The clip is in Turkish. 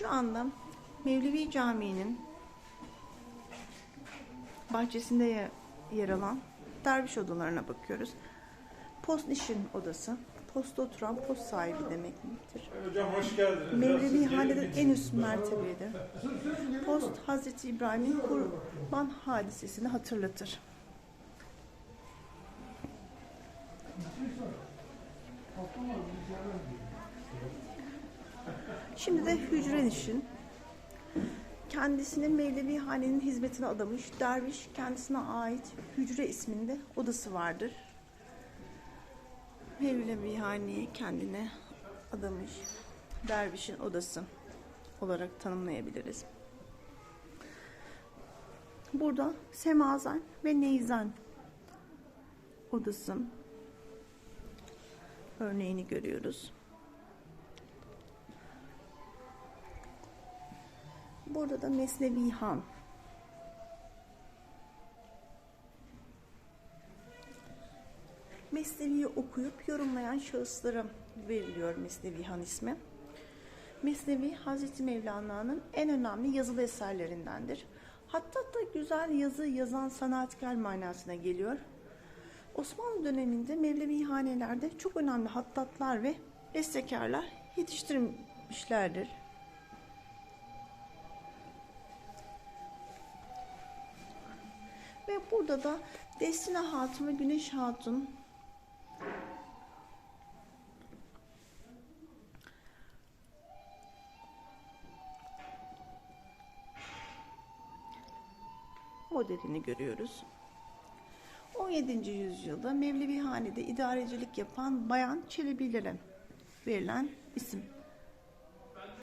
Şu anda Mevlevi Camii'nin bahçesinde ye- yer alan derviş odalarına bakıyoruz. Post işin odası. Posta oturan post sahibi demektir. Hocam hoş geldiniz. Mevlevi hanenin en üst mertebedir. Post Hazreti İbrahim'in kurban hadisesini hatırlatır. Şimdi de hücre işin. Kendisini Mevlevi hanenin hizmetine adamış derviş kendisine ait hücre isminde odası vardır. Mevlevi haneyi kendine adamış dervişin odası olarak tanımlayabiliriz. Burada semazen ve neyzen odası örneğini görüyoruz. Burada da Mesnevi Han. Mesnevi'yi okuyup yorumlayan şahıslara veriliyor Mesnevi Han ismi. Mesnevi Hazreti Mevlana'nın en önemli yazılı eserlerindendir. Hatta da güzel yazı yazan sanatkar manasına geliyor. Osmanlı döneminde Mevlevi hanelerde çok önemli hattatlar ve bestekarlar yetiştirmişlerdir. Ve burada da Destine Hatun ve Güneş Hatun modelini görüyoruz. 17. yüzyılda Mevlevi Hane'de idarecilik yapan Bayan Çelebilere verilen isim.